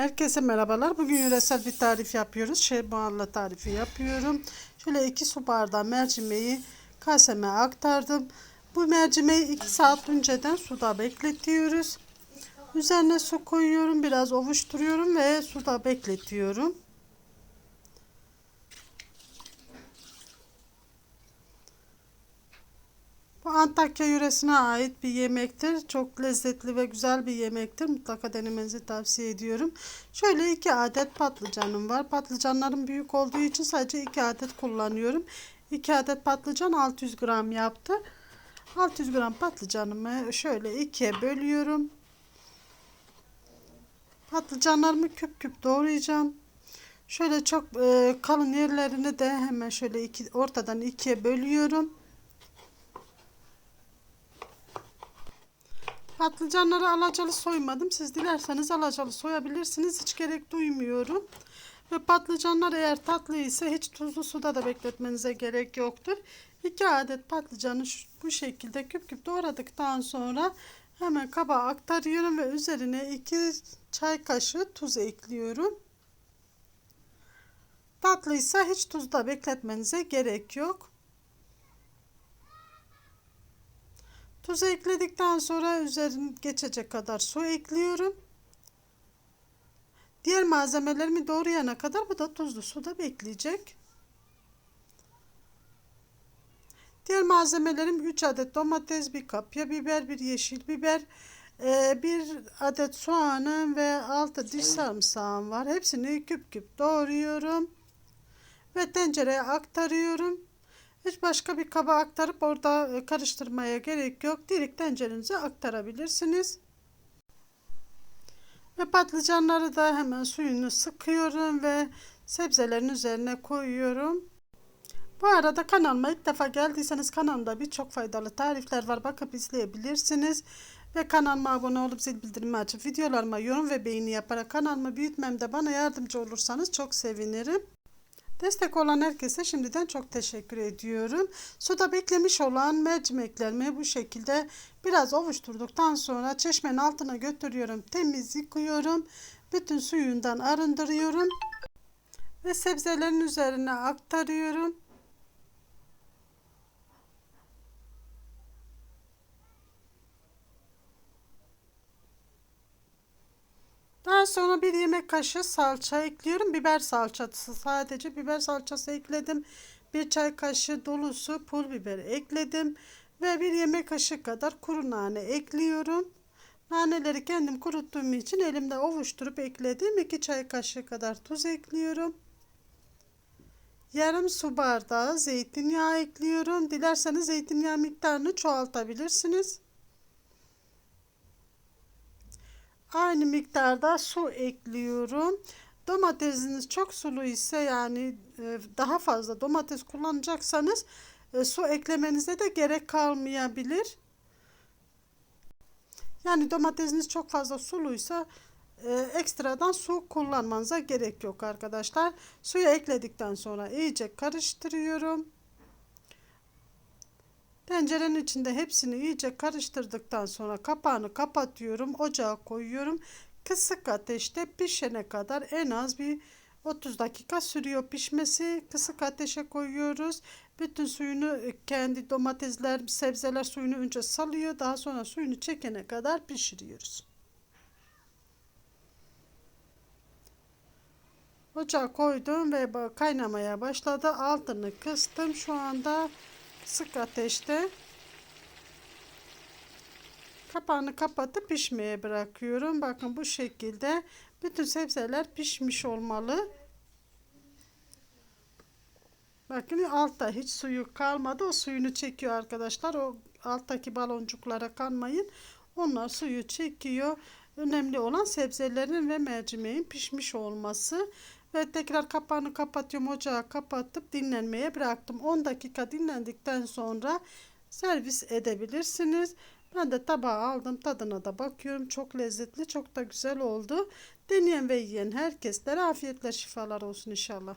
Herkese merhabalar. Bugün yöresel bir tarif yapıyoruz. Şehbuanla tarifi yapıyorum. Şöyle 2 su bardağı mercimeği kaseme aktardım. Bu mercimeği 2 saat önceden suda bekletiyoruz. Üzerine su koyuyorum. Biraz ovuşturuyorum ve suda bekletiyorum. Antakya yöresine ait bir yemektir. Çok lezzetli ve güzel bir yemektir. Mutlaka denemenizi tavsiye ediyorum. Şöyle iki adet patlıcanım var. Patlıcanlarım büyük olduğu için sadece iki adet kullanıyorum. 2 adet patlıcan 600 gram yaptı. 600 gram patlıcanımı şöyle ikiye bölüyorum. Patlıcanlarımı küp küp doğrayacağım. Şöyle çok e, kalın yerlerini de hemen şöyle iki, ortadan ikiye bölüyorum. Patlıcanları alacalı soymadım. Siz dilerseniz alacalı soyabilirsiniz. Hiç gerek duymuyorum. Ve patlıcanlar eğer tatlı ise hiç tuzlu suda da bekletmenize gerek yoktur. 2 adet patlıcanı şu, bu şekilde küp küp doğradıktan sonra hemen kaba aktarıyorum ve üzerine 2 çay kaşığı tuz ekliyorum. Tatlıysa hiç tuzda bekletmenize gerek yok. Tuzu ekledikten sonra üzerine geçecek kadar su ekliyorum. Diğer malzemelerimi doğrayana kadar bu da tuzlu suda bekleyecek. Diğer malzemelerim 3 adet domates, bir kapya biber, bir yeşil biber, e, bir adet soğanım ve 6 diş sarımsağım var. Hepsini küp küp doğruyorum ve tencereye aktarıyorum. Hiç başka bir kaba aktarıp orada e, karıştırmaya gerek yok. Direkt tencerenize aktarabilirsiniz. Ve patlıcanları da hemen suyunu sıkıyorum ve sebzelerin üzerine koyuyorum. Bu arada kanalıma ilk defa geldiyseniz kanalımda birçok faydalı tarifler var. Bakıp izleyebilirsiniz. Ve kanalıma abone olup zil bildirimi açıp videolarıma yorum ve beğeni yaparak kanalımı büyütmemde bana yardımcı olursanız çok sevinirim. Destek olan herkese şimdiden çok teşekkür ediyorum. Suda beklemiş olan mercimeklerimi bu şekilde biraz ovuşturduktan sonra çeşmenin altına götürüyorum. Temiz yıkıyorum. Bütün suyundan arındırıyorum. Ve sebzelerin üzerine aktarıyorum. Daha sonra bir yemek kaşığı salça ekliyorum. Biber salçası sadece biber salçası ekledim. Bir çay kaşığı dolusu pul biber ekledim. Ve bir yemek kaşığı kadar kuru nane ekliyorum. Naneleri kendim kuruttuğum için elimde ovuşturup ekledim. 2 çay kaşığı kadar tuz ekliyorum. Yarım su bardağı zeytinyağı ekliyorum. Dilerseniz zeytinyağı miktarını çoğaltabilirsiniz. Aynı miktarda su ekliyorum. Domatesiniz çok sulu ise yani e, daha fazla domates kullanacaksanız e, su eklemenize de gerek kalmayabilir. Yani domatesiniz çok fazla suluysa e, ekstradan su kullanmanıza gerek yok arkadaşlar. Suyu ekledikten sonra iyice karıştırıyorum. Tencerenin içinde hepsini iyice karıştırdıktan sonra kapağını kapatıyorum. Ocağa koyuyorum. Kısık ateşte pişene kadar en az bir 30 dakika sürüyor pişmesi. Kısık ateşe koyuyoruz. Bütün suyunu kendi domatesler, sebzeler suyunu önce salıyor. Daha sonra suyunu çekene kadar pişiriyoruz. Ocağa koydum ve kaynamaya başladı. Altını kıstım. Şu anda Sık ateşte kapağını kapatıp pişmeye bırakıyorum. Bakın bu şekilde bütün sebzeler pişmiş olmalı. Bakın altta hiç suyu kalmadı. O suyunu çekiyor arkadaşlar. O alttaki baloncuklara kanmayın. Onlar suyu çekiyor. Önemli olan sebzelerin ve mercimeğin pişmiş olması. Ve tekrar kapağını kapatıyorum. Ocağı kapatıp dinlenmeye bıraktım. 10 dakika dinlendikten sonra servis edebilirsiniz. Ben de tabağa aldım. Tadına da bakıyorum. Çok lezzetli, çok da güzel oldu. Deneyen ve yiyen herkeslere afiyetler şifalar olsun inşallah.